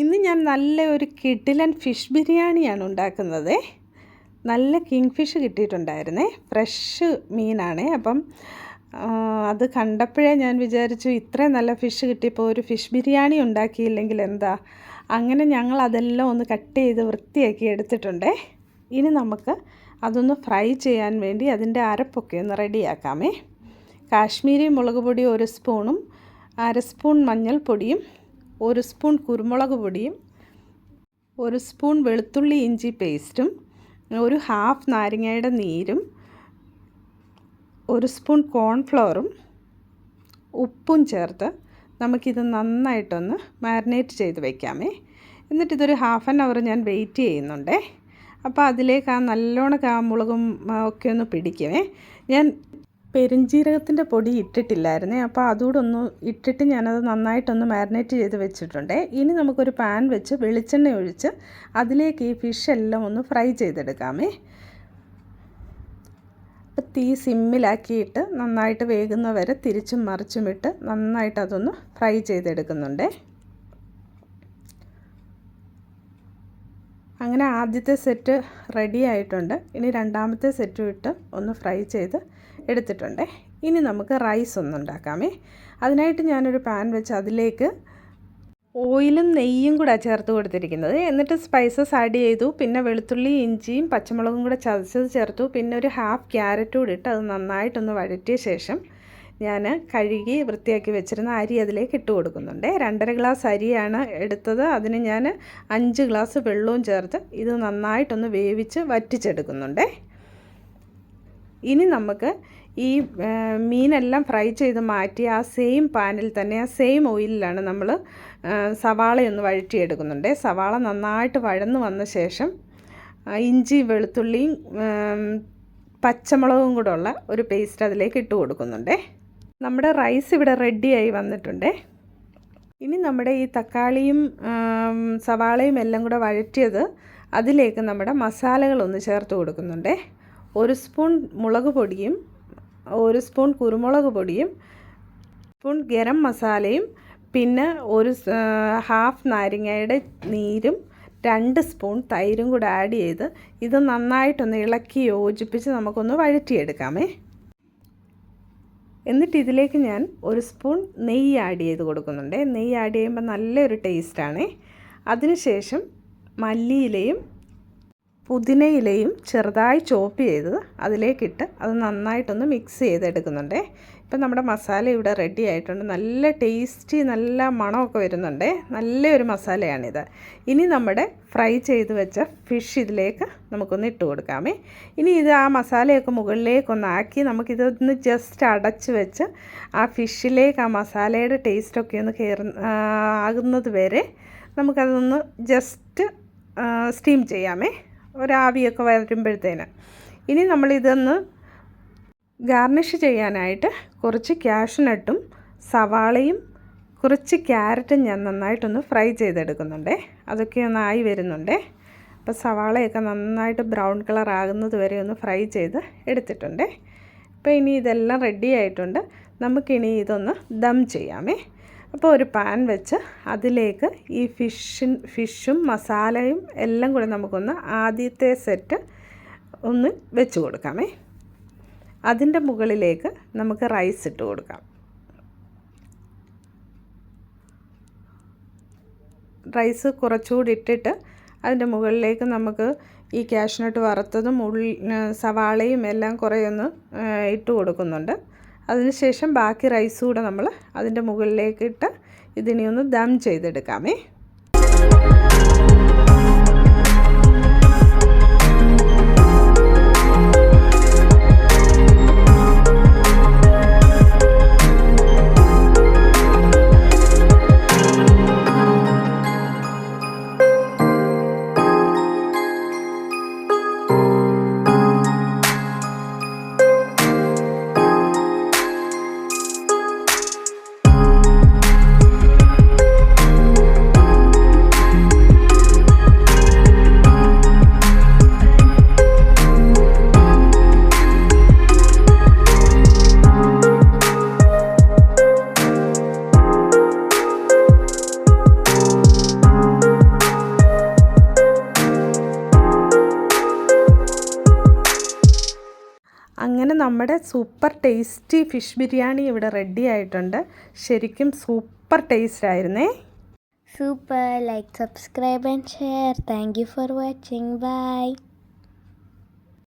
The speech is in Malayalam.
ഇന്ന് ഞാൻ നല്ല ഒരു കിടിലൻ ഫിഷ് ബിരിയാണിയാണ് ഉണ്ടാക്കുന്നത്. നല്ല കിങ് ഫിഷ് കിട്ടിയിട്ടുണ്ടായിരുന്നേ. ഫ്രഷ് മീനാണ്. അപ്പം അത് കണ്ടപ്പോഴേ ഞാൻ വിചാരിച്ചു ഇത്രയും നല്ല ഫിഷ് കിട്ടിയപ്പോൾ ഒരു ഫിഷ് ബിരിയാണി ഉണ്ടാക്കിയില്ലെങ്കിൽ എന്താ? അങ്ങനെ ഞങ്ങൾ അതെല്ലാം ഒന്ന് കട്ട് ചെയ്ത് വൃത്തിയാക്കി എടുത്തിട്ടുണ്ടേ. ഇനി നമുക്ക് അതൊന്ന് ഫ്രൈ ചെയ്യാൻ വേണ്ടി അതിന്റെ അരപ്പൊക്കെ ഒന്ന് റെഡിയാക്കാമേ. കാശ്മീരി മുളക് പൊടി ഒരു സ്പൂണും അര സ്പൂൺ മഞ്ഞൾപ്പൊടിയും ഒരു സ്പൂൺ കുരുമുളക് പൊടിയും ഒരു സ്പൂൺ വെളുത്തുള്ളി ഇഞ്ചി പേസ്റ്റും ഒരു ഹാഫ് നാരങ്ങയുടെ നീരും ഒരു സ്പൂൺ കോൺഫ്ലവറും ഉപ്പും ചേർത്ത് നമുക്കിത് നന്നായിട്ടൊന്ന് മാരിനേറ്റ് ചെയ്ത് വയ്ക്കാമേ എന്നിട്ടിതൊരു ഹാഫ് ആൻ അവർ ഞാൻ വെയിറ്റ് ചെയ്യുന്നുണ്ടേ. അപ്പോൾ അതിലേക്ക് ആ നല്ലോണം കാമുളകും മുളകും ഒക്കെ ഒന്ന് പിടിക്കുമേ. ഞാൻ പെരുംജീരകത്തിന്റെ പൊടി ഇട്ടിട്ടില്ലായിരുന്നേ. അപ്പോൾ അതുകൂടെ ഒന്ന് ഇട്ടിട്ട് ഞാനത് നന്നായിട്ടൊന്ന് മാരിനേറ്റ് ചെയ്ത് വെച്ചിട്ടുണ്ട്. ഇനി നമുക്കൊരു പാൻ വെച്ച് വെളിച്ചെണ്ണ ഒഴിച്ച് അതിലേക്ക് ഈ ഫിഷ് എല്ലാം ഒന്ന് ഫ്രൈ ചെയ്തെടുക്കാമേ. അപ്പോൾ തീ സിമ്മിലാക്കിയിട്ട് നന്നായിട്ട് വേകുന്ന വരെ തിരിച്ചും മറിച്ചും ഇട്ട് നന്നായിട്ട് അതൊന്ന് ഫ്രൈ ചെയ്തെടുക്കുന്നുണ്ട്. അങ്ങനെ ആദ്യത്തെ സെറ്റ് റെഡി ആയിട്ടുണ്ട്. ഇനി രണ്ടാമത്തെ സെറ്റും ഇട്ട് ഒന്ന് ഫ്രൈ ചെയ്ത് എടുത്തിട്ടുണ്ട്. ഇനി നമുക്ക് റൈസ് ഒന്ന് ഉണ്ടാക്കാമേ. അതിനായിട്ട് ഞാനൊരു പാൻ വെച്ച് അതിലേക്ക് ഓയിലും നെയ്യും കൂടെ ചേർത്ത് കൊടുത്തിരിക്കുന്നത്. എന്നിട്ട് സ്പൈസസ് ആഡ് ചെയ്തു. പിന്നെ വെളുത്തുള്ളി ഇഞ്ചിയും പച്ചമുളകും കൂടെ ചതച്ചത് ചേർത്തു. പിന്നെ ഒരു ഹാഫ് ക്യാരറ്റ് കൂടി ഇട്ട് അത് നന്നായിട്ടൊന്ന് വഴറ്റിയ ശേഷം ഞാൻ കഴുകി വൃത്തിയാക്കി വെച്ചിരുന്ന അരി അതിലേക്ക് ഇട്ട് കൊടുക്കുന്നുണ്ട്. രണ്ടര ഗ്ലാസ് അരിയാണ് എടുത്തത്. അതിന് ഞാൻ അഞ്ച് ഗ്ലാസ് വെള്ളവും ചേർത്ത് ഇത് നന്നായിട്ടൊന്ന് വേവിച്ച് വറ്റിച്ചെടുക്കുന്നുണ്ട്. ഇനി നമുക്ക് ഈ മീനെല്ലാം ഫ്രൈ ചെയ്ത് മാറ്റി ആ സെയിം പാനിൽ തന്നെ ആ സെയിം ഓയിലിലാണ് നമ്മൾ സവാളയൊന്ന് വഴറ്റിയെടുക്കുന്നുണ്ട്. സവാള നന്നായിട്ട് വഴന്നു വന്ന ശേഷം ഇഞ്ചി വെളുത്തുള്ളിയും പച്ചമുളകും കൂടെ ഉള്ള ഒരു പേസ്റ്റ് അതിലേക്ക് ഇട്ട് കൊടുക്കുന്നുണ്ട്. നമ്മുടെ റൈസ് ഇവിടെ റെഡിയായി വന്നിട്ടുണ്ട്. ഇനി നമ്മുടെ ഈ തക്കാളിയും സവാളയും എല്ലാം കൂടെ വഴറ്റിയത് അതിലേക്ക് നമ്മുടെ മസാലകളൊന്ന് ചേർത്ത് കൊടുക്കുന്നുണ്ട്. ഒരു സ്പൂൺ മുളക് പൊടിയും ഒരു സ്പൂൺ കുരുമുളക് പൊടിയും സ്പൂൺ ഗരം മസാലയും പിന്നെ ഒരു ഹാഫ് നാരങ്ങയുടെ നീരും രണ്ട് സ്പൂൺ തൈരും കൂടെ ആഡ് ചെയ്ത് ഇത് നന്നായിട്ടൊന്ന് ഇളക്കി യോജിപ്പിച്ച് നമുക്കൊന്ന് വഴറ്റിയെടുക്കാമേ. എന്നിട്ട് ഇതിലേക്ക് ഞാൻ ഒരു സ്പൂൺ നെയ്യ് ആഡ് ചെയ്ത് കൊടുക്കുന്നുണ്ട്. നെയ്യ് ആഡ് ചെയ്യുമ്പോൾ നല്ലൊരു ടേസ്റ്റാണ് അതിനുശേഷം മല്ലിയിലയും പുതിനയിലയും ചെറുതായി ചോപ്പ് ചെയ്ത് അതിലേക്കിട്ട് അത് നന്നായിട്ടൊന്ന് മിക്സ് ചെയ്തെടുക്കുന്നുണ്ട്. ഇപ്പം നമ്മുടെ മസാല ഇവിടെ റെഡി ആയിട്ടുണ്ട്. നല്ല ടേസ്റ്റി നല്ല മണമൊക്കെ വരുന്നുണ്ട്. നല്ലൊരു മസാലയാണിത്. ഇനി നമ്മുടെ ഫ്രൈ ചെയ്ത് വെച്ച ഫിഷ് ഇതിലേക്ക് നമുക്കൊന്ന് ഇട്ട് കൊടുക്കാമേ. ഇനി ഇത് ആ മസാലയൊക്കെ മുകളിലേക്കൊന്ന് ആക്കി നമുക്കിതൊന്ന് ജസ്റ്റ് അടച്ച് വെച്ച് ആ ഫിഷിലേക്ക് ആ മസാലയുടെ ടേസ്റ്റൊക്കെ ഒന്ന് കയറ ആകുന്നത് വരെ നമുക്കതൊന്ന് ജസ്റ്റ് സ്റ്റീം ചെയ്യാമേ. ഒരാവിയൊക്കെ വരുമ്പോഴത്തേന്. ഇനി നമ്മളിതൊന്ന് ഗാർണിഷ് ചെയ്യാനായിട്ട് കുറച്ച് ക്യാഷ്നട്ടും സവാളയും കുറച്ച് ക്യാരറ്റും ഞാൻ നന്നായിട്ടൊന്ന് ഫ്രൈ ചെയ്തെടുക്കുന്നുണ്ട്. അതൊക്കെ ഒന്ന് ആയി വരുന്നുണ്ട്. അപ്പോൾ സവാളയൊക്കെ നന്നായിട്ട് ബ്രൗൺ കളർ ആകുന്നത് വരെ ഒന്ന് ഫ്രൈ ചെയ്ത് എടുത്തിട്ടുണ്ട്. അപ്പോൾ ഇനി ഇതെല്ലാം റെഡി ആയിട്ടുണ്ട്. നമുക്കിനി ഇതൊന്ന് ദം ചെയ്യാമേ. അപ്പോൾ ഒരു പാൻ വെച്ച് അതിലേക്ക് ഈ ഫിഷിൻ ഫിഷും മസാലയും എല്ലാം കൂടെ നമുക്കൊന്ന് ആദ്യത്തെ സെറ്റ് ഒന്ന് വെച്ച് കൊടുക്കാമേ. അതിന്റെ മുകളിലേക്ക് നമുക്ക് റൈസ് ഇട്ട് കൊടുക്കാം. റൈസ് കുറച്ചുകൂടി ഇട്ടിട്ട് അതിന്റെ മുകളിലേക്ക് നമുക്ക് ഈ കാഷ്നട്ട് വറുത്തതും ഉള്ളി സവാളയും എല്ലാം കുറേ ഒന്ന് ഇട്ട് കൊടുക്കുന്നുണ്ട്. അതിനുശേഷം ബാക്കി റൈസ് കൂടെ നമ്മൾ അതിന്റെ മുകളിലേക്ക് ഇട്ട് ഇതിനെ ഒന്ന് ദം ചെയ്തെടുക്കാമേ. നമ്മുടെ സൂപ്പർ ടേസ്റ്റി ഫിഷ് ബിരിയാണി ഇവിടെ റെഡി ആയിട്ടുണ്ട്. ശരിക്കും സൂപ്പർ ടേസ്റ്റ് ആയിരുന്നേ. Super like subscribe and share thank you for watching bye